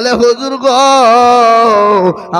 বলে, হুজুর গো,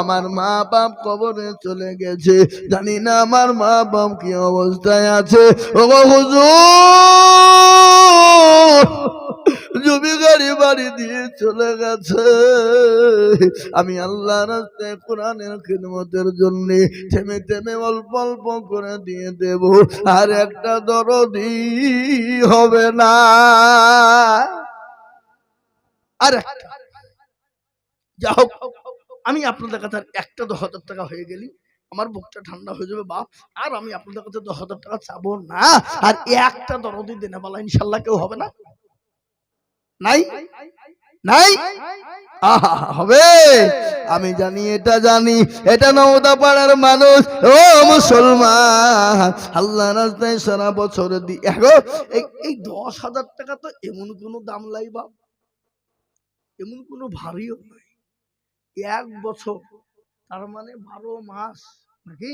আমার মা বাপ কবরে চলে গেছে। জানি না আমার মা বাপ কি অবস্থায় আছে। ও হুজুর, জমি গাড়ি বাড়ি দিয়ে চলে গেছে। আমি আল্লাহ রাস্তায় কোরআনের খিদমতের জন্য থেমে থেমে অল্প অল্প করে দিয়ে দেব। আর একটা দরদি হবে না। আর একটা। যা হোক, আমি আপনাদের কাছে একটা দশ হাজার টাকা হয়ে গেলি। আমার বুকটা ঠান্ডা হয়ে যাবে, বাপ। আর আমি আপনাদের কাছে দশ হাজার টাকা চাবো না। আর একটা দরদি দিনে বলা ইনশাল্লাহ কেউ হবে না। নাই? নাই? আহা, হবে। আমি জানি, এটা জানি। এটা নওদা পাড়ার মানুষ। ও মুসলমান। আল্লাহ রাস্তায় সারা বছর দি এই এই দশ হাজার টাকা তো এমন কোনো দাম লাই, বাপ। এমন কোনো ভারীও নাই। এক বছর, তার মানে বারো মাস নাকি?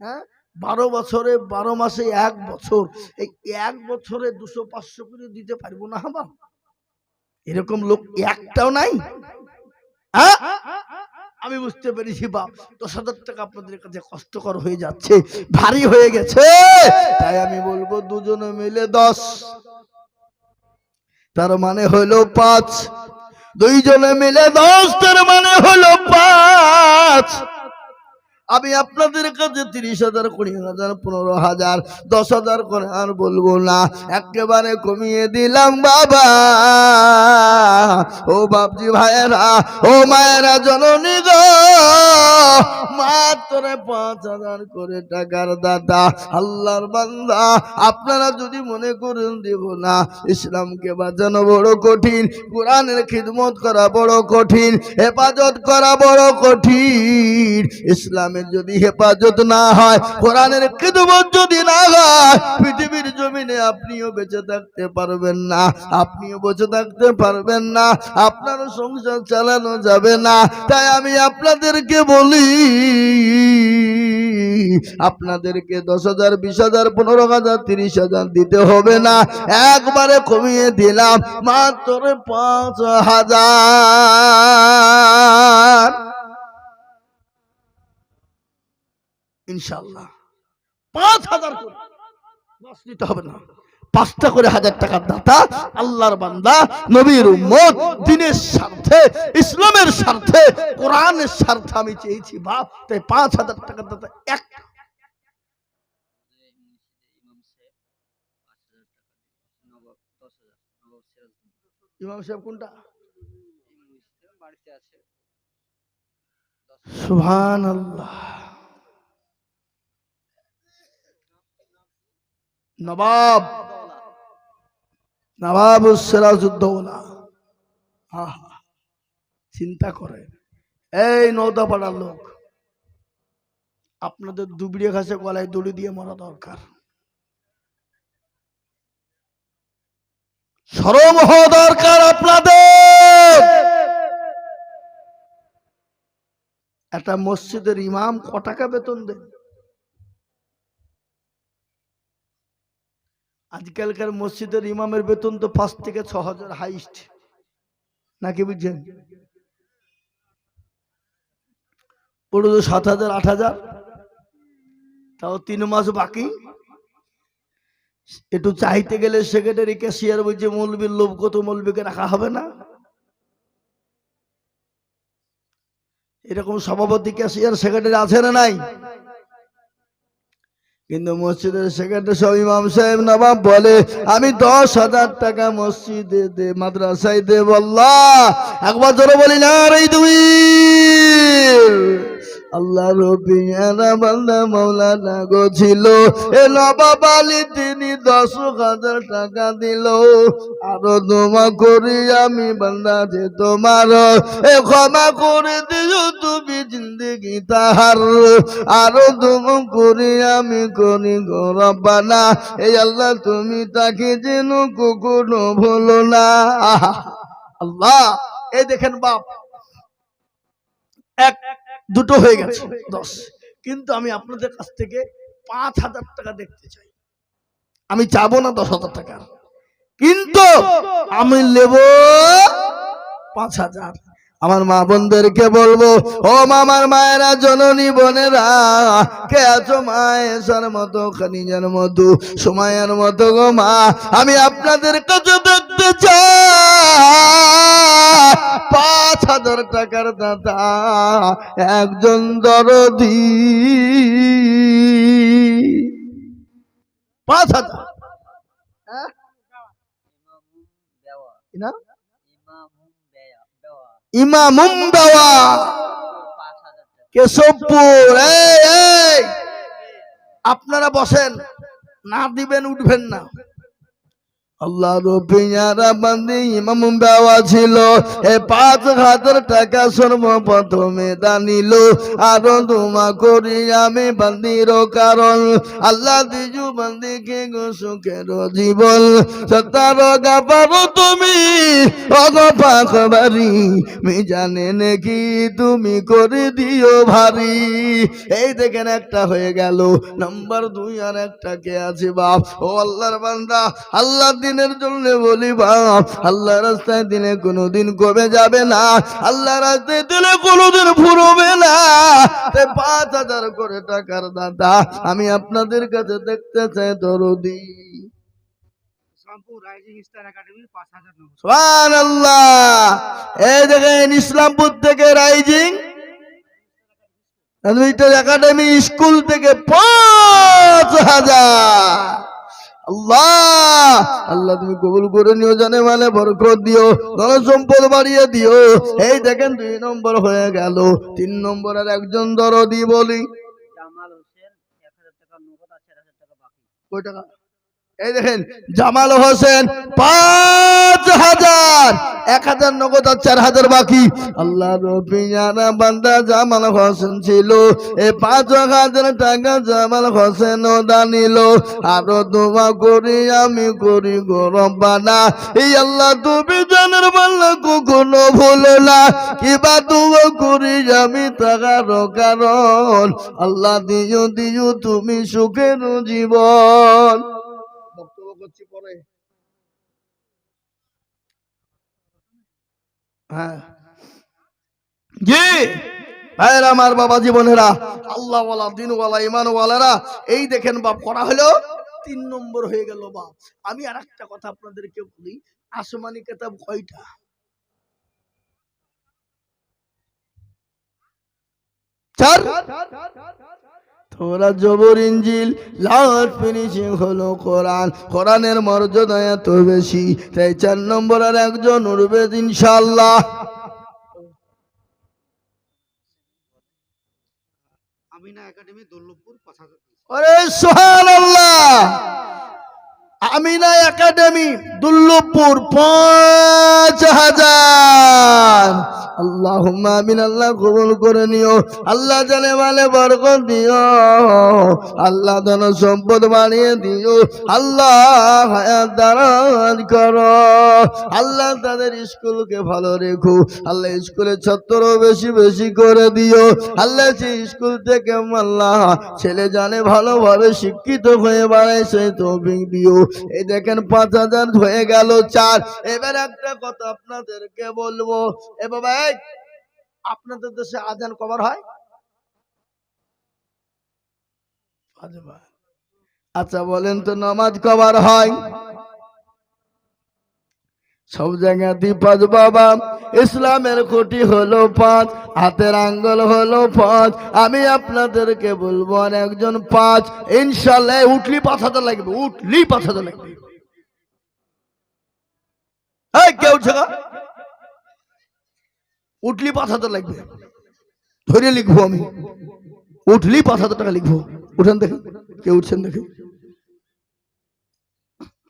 হ্যাঁ? বারো বছরে, বারো মাসে এক বছর। এই এক বছরে দুশো পাঁচশো করে দিতে পারব না বাপ এরকম লোক একটাও নাই? হ্যাঁ? আমি বুঝতে পেরেছি বাপ, দশ হাজার টাকা আপনাদের কাছে কষ্টকর হয়ে যাচ্ছে, ভারী হয়ে গেছে। তাই আমি বলব দুজনে মিলে দশ। তার মানে হলো পাঁচ। দুইজনে মিলে দশের মানে হলো পাঁচ। আমি আপনাদের কাছে তিরিশ হাজার, কুড়ি হাজার, পনেরো হাজার, দশ হাজার করে আর বলব না। একেবারে কমিয়ে দিলাম বাবা। ও বাপজি ভাইয়েরা, ও মায়েরা জননী গো। মাত্র পাঁচ হাজার করে টাকার দাদা আল্লাহর বান্দা। আপনারা যদি মনে করেন দেব না, ইসলামকে বাঁচানো বড় কঠিন, কোরআনের খিদমত করা বড় কঠিন, হেফাজত করা বড় কঠিন ইসলামের যদি হেফাজত না হয়, কোরআনের খিদমত যদি না হয়, পৃথিবীর জমিনে আপনিও বেঁচে থাকতে পারবেন না, আপনিও বেঁচে থাকতে পারবেন না, আপনারও সংসার চালানো যাবে না। তাই আমি আপনাদেরকে বলি, আপনাদেরকে দশ হাজার, বিশ হাজার, পনেরো হাজার, তিরিশ হাজার দিতে হবে না। একবারে কমিয়ে দিলাম, মাত্র পাঁচ হাজার। ইনশাল্লাহ পাঁচ হাজার করে। দশ দিতে হবে না। পাঁচটা করে হাজার টাকার দাতা আল্লাহর বান্দা, নবীর উম্মত, দিনের স্বার্থে, ইসলামের স্বার্থে, কোরআনের স্বার্থে আমি চেয়েছি বাপ, তাই পাঁচ হাজার টাকার দাতা এক। ইমাম সাহেব কোনটা? সুবহান আল্লাহ নবাব নবাব সিরাজউদ্দৌলা আহা, চিন্তা করে এই নৌদা পাড়ার লোক আপনাদের দুবড়িয়ে ঘাসে গলায় দড়ি দিয়ে মরা দরকার। সরম হওয়া দরকার আপনাদের। একটা মসজিদের ইমাম ক টাকা বেতন দেন? আজকালকার মসজিদের ইমামের বেতন তো পাঁচ থেকে ছ হাজার হাইস্ট। নাকি বুঝছেন? পুরো তো সাত হাজার, আট হাজার। তাও তিন মাস বাকি। একটু চাইতে গেলে সেক্রেটারি ক্যাশিয়ার বলছে, মৌলবীর লোভ কত, মৌলবীকে রাখা হবে না? এরকম সভাপতি ক্যাশিয়ার সেক্রেটারি আছে না নাই? কিন্তু মসজিদের সেখানে সব ইমাম সাহেব নবাব বলে, আমি দশ হাজার টাকা মসজিদে দে, মাদ্রাসায় দে বল্লা একবার ধরে বলি না রে তুমি আল্লাহ রবি মৌলানা গো ছিল। এ নবাব আলী তিনি দশ হাজার টাকা দিল। আরও দোমা করি আমি বান্দা যে তোমার। এ ক্ষমা করে দিও তুমি জিন্দগি তাহার। আরও দোম করি আমি করি গরবানা এই আল্লাহ তুমি তাকে যেন কখনো ভুলো না। আল্লাহ এই দেখেন বাপ, এক দুটো হয়ে গেছে দশ। কিন্তু আমি আপনাদের কাছ থেকে পাঁচ হাজার টাকা দেখতে চাই। আমি চাবো না দশ হাজার টাকা। কিন্তু আমি নেব পাঁচ হাজার। আমার মা বোনদেরকে বলব ও মামার মায়েরা জননী বোনেরা কে আছো মায়ের মতো খানিজার মতো সময়ের মতো গো মা? আমি আপনাদের কাছে দেখতে হাজার টাকার দাদা, একজন দরদি। পাঁচ হাজার। ইমামুম বাবা কেশবপুর আপনারা বসেন, না দিবেন, উঠবেন না। আল্লাহ রবিয়ারা বান্দি ইমাম বাবা ছিল। এ পাঁচ হাজার টাকা সর্বপ্রথমে দানিল আরও দুমা করি আমি বান্দির কারণ। আল্লাহ দিজু বান্দিকে গো সুখের জীবন। সতার গাপারো তুমি অগপাক বাড়ি মি জানে নাকি তুমি করে দিও ভারী। এই দেখেন একটা হয়ে গেল। নাম্বার দুই আর একটা কে আছে বাপ? ও আল্লাহর বান্দা, আল্লাহ দিনের জন্য বলি আল্লাহ রাস্তায় দিনে কোনোদিন কমে যাবে না আল্লাহ রাস্তায় দিলে কোনোদিন ফুরবে না। তাই পাঁচ হাজার করে টাকার দাদা আমি আপনাদের কাছে দেখতে চাই দরদি। এই দেখেন ইসলামপুর থেকে রাইজিং একাডেমি স্কুল থেকে পাঁচ হাজার। আল্লাহ আল্লাহ তুমি কবুল করে নিও জানে মানে বরকত দিও ধন সম্পদ বাড়িয়ে দিও। এই দেখেন দুই নম্বর হয়ে গেল। তিন নম্বরের একজন দরদি বলি। কয় টাকা? এই দেখেন, জামাল হোসেন পাঁচ হাজার, এক হাজার নগদ আর চার হাজার বাকি। আল্লাহ বান্দা জামাল হোসেন ছিল, এ পাঁচ হাজার টাকা জামাল হোসেন দানিল আরও দোয়া করি, আমি করি গরম বানা এই আল্লাহ তুমি জানার বাল্লা কখনো ভুলো না। কিবা দোয়া করি আমি তাকার কারণ। আল্লাহ দিও দিও তুমি সুখের জীবন। হ্যাঁ। জি ভাইয়েরা আমার বাবা জীবনেরা আল্লাহ ওয়ালা দিনওয়ালা ইমানওয়ালারা এই দেখেন বাপ, করা হলো তিন নম্বর হয়ে গেল বাপ। আমি আর একটা কথা আপনাদেরকে বলি, আসমানি কেতাব কয়টা? চার। তোরা জবর ইঞ্জিল লাস্ট ফিনিশিং হলো কোরআন। কোরআনের মর্যাদা এত বেশি তাই চার নম্বর আর একজন উঠবে ইনশাল্লাহ আমিনা একাডেমি দৌলভপুর পাঁচ হাজার। আল্লাহ আমিন, আল্লাহ কবুল করে নিও। আল্লাহ জানে মানে বরকত দিও। আল্লাহ ধন সম্পদ বানিয়ে দিও। আল্লাহ হায়াত দারাজ করো। আল্লাহ তাদের স্কুলকে ভালো রেখো। আল্লাহ স্কুলের ছাত্র বেশি বেশি করে দিও। আল্লাহ সেই স্কুল থেকে আল্লাহ ছেলে জানে ভালোভাবে শিক্ষিত হয়ে বাড়ায় সেই দিও। এই দেখেন পাঁচ হাজার হয়ে গেল চার। এবার একটা কথা আপনাদেরকে বলব। এ বাবা আপনাদের দেশে আজান কবার হয়? আচ্ছা বলেন তো নামাজ কবার হয়? সব জায়গাতেই পাঁচ, বাবা। ইসলামের খুঁটি হলো পাঁচ, হাতের আঙ্গল হলো পাঁচ। আমি আপনাদেরকে বলব আর একজন পাঁচ। ইনশাল্লাহ উঠলি হাজার লাগবে, উঠলি হাজার লাগবে। এই, কে উঠছে গো? উঠলি পাঁচ হাজার লাগবে। ধরে লিখব আমি। উঠলি পাঁচ হাজার টাকা লিখব। উঠেন দেখে, কে উঠছেন দেখে।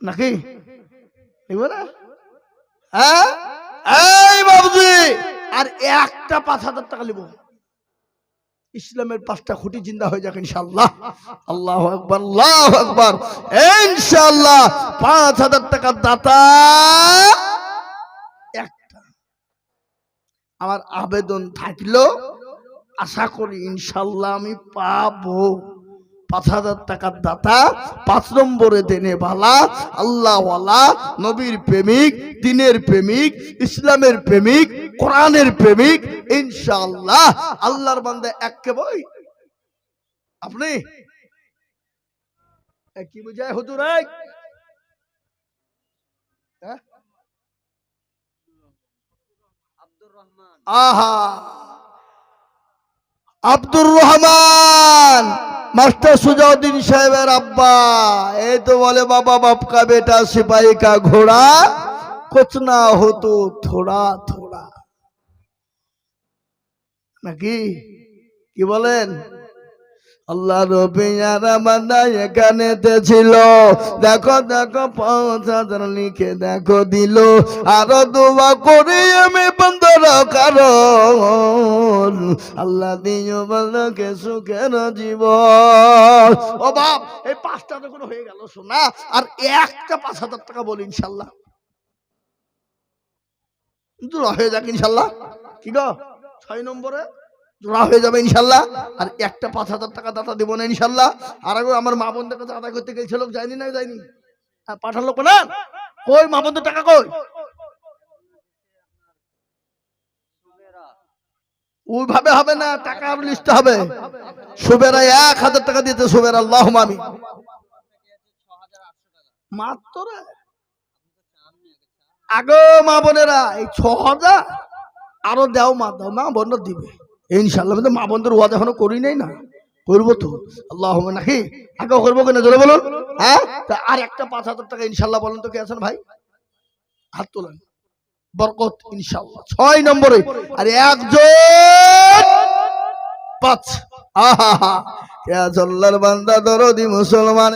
নাকি? লিখব হ্যাঁ? আর একটা পাঁচ হাজার টাকা নিব ইসলামের পাঁচটা খুঁটি জিন্দা হয়ে যাক ইনশাল্লাহ আল্লাহ আকবর আল্লাহ আকবর। ইনশাল্লাহ পাঁচ হাজার টাকার দাতা একটা আমার আবেদন থাকল আশা করি ইনশাল্লাহ আমি পাবো পাঁচ হাজার টাকার দাতা, পাঁচ নম্বরে দেনে বালা, আল্লাহওয়ালা, নবীর প্রেমিক, দিনের প্রেমিক, ইসলামের প্রেমিক, কোরআনের প্রেমিক, ইনশাল্লাহ আল্লাহর বান্দা একে বই আপনি কি বুঝায় হুজুর? হ্যাঁ? আহা। আব্দুর রহমান, মাস্টার সুজাউদ্দিন সাহেবের আব্বা। এই তো বলে, বাবা, বাপকা, বেটা সিপাহী কা ঘোড়া, কোচনা হতো, থোড়া থোড়া। নাকি? কি বলেন? আল্লাহ রবিয়ারা বান্দা এখানেতে ছিল। দেখো দেখো, পাঁচ হাজার লিখে দেখো দিল। আরও দোয়া করে আমি বন্ধর কারণ। আল্লাহ দিও বলকে সুখের জীবন। ও বাপ, এই পাঁচটা যখন হয়ে গেল, শোনা। আর একটা পাঁচ হাজার টাকা বলি ইনশাল্লাহ। জোড়া হয়ে যাক ইনশাল্লাহ। কি গো? ছয় নম্বরে? জোড়া হয়ে যাবে ইনশাল্লাহ আর একটা পাঁচ হাজার টাকা দাতা দেবো না ইনশাল্লাহ আর আগে আমার মা বোনদের কাছে আদায় করতে গেছে লোক যায়নি না যায়নি? পাঠার লোক না? কই মা বোনদের টাকা কই? ওইভাবে হবে না, টাকা আরও লিস্টে হবে। সুবেরা এক হাজার টাকা দিতে সুবের আল্লাহ আমি মাত্র। আগো মা বোনেরা এই ছ হাজার, আরও দাও মা দাও মা বোন দিবে। ইনশাল্লাহ মা বন্ধুর ওয়াদা এখনও করি নাই না, করব তো। আল্লাহ নাকি আগে করব কিনা জোরে বলুন। হ্যাঁ? তা আর একটা পাঁচ হাজার টাকা ইনশাল্লাহ বলেন তো কে আছেন ভাই? হাত তোলেন। বরকত ইনশাল্লাহ ছয় নম্বরে, আর একজন পাঁচ। আহা হা কে আল্লাহর বান্দা, দরদি মুসলমান?